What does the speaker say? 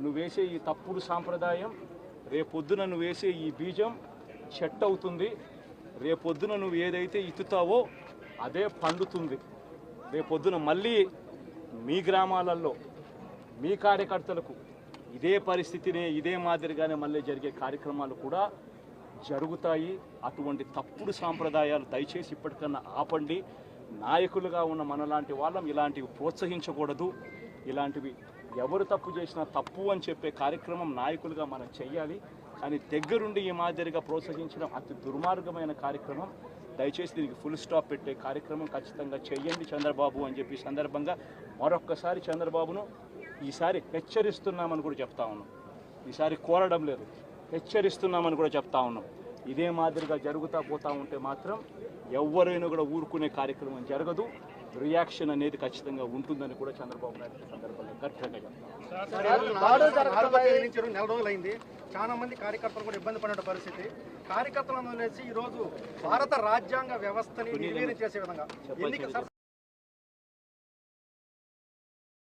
నువ్వు వేసే ఈ తప్పుడు సాంప్రదాయం రేపొద్దున నువ్వు వేసే ఈ బీజం చెట్ అవుతుంది. రేపొద్దున నువ్వు ఏదైతే ఇత్తుతావో అదే పండుతుంది. రేపొద్దున మళ్ళీ మీ గ్రామాలలో మీ కార్యకర్తలకు ఇదే పరిస్థితినే ఇదే మాదిరిగానే మళ్ళీ జరిగే కార్యక్రమాలు కూడా జరుగుతాయి. అటువంటి తప్పుడు సాంప్రదాయాలు దయచేసి ఇప్పటికన్నా ఆపండి. నాయకులుగా ఉన్న మనలాంటి వాళ్ళం ఇలాంటివి ప్రోత్సహించకూడదు. ఇలాంటివి ఎవరు తప్పు చేసినా తప్పు అని చెప్పే కార్యక్రమం నాయకులుగా మనం చెయ్యాలి. కానీ దగ్గరుండి ఈ మాదిరిగా ప్రోత్సహించడం అతి దుర్మార్గమైన కార్యక్రమం. దయచేసి దీనికి ఫుల్ స్టాప్ పెట్టే కార్యక్రమం ఖచ్చితంగా చేయండి చంద్రబాబు అని చెప్పి సందర్భంగా మరొక్కసారి చంద్రబాబును ఈసారి హెచ్చరిస్తున్నామని కూడా చెప్తా ఉన్నాం. ఈసారి కోరడం లేదు. హెచ్చరిస్తున్నామని కూడా చెప్తా ఉన్నాం. ఇదే మాదిరిగా జరుగుతూ పోతా ఉంటే మాత్రం ఎవరైనా కూడా ఊరుకునే కార్యక్రమం జరగదు. రియాక్షన్ అనేది ఖచ్చితంగా ఉంటుందని కూడా చంద్రబాబు నాయుడు సందర్భంగా చెప్తాను తేదీ నుంచి నెల రోజులైంది చాలా మంది కార్యకర్తలు కూడా ఇబ్బంది పడిన పరిస్థితి. కార్యకర్తలను ఈ రోజు భారత రాజ్యాంగ వ్యవస్థని నిర్వీర్యం చేసే విధంగా ఎన్నిక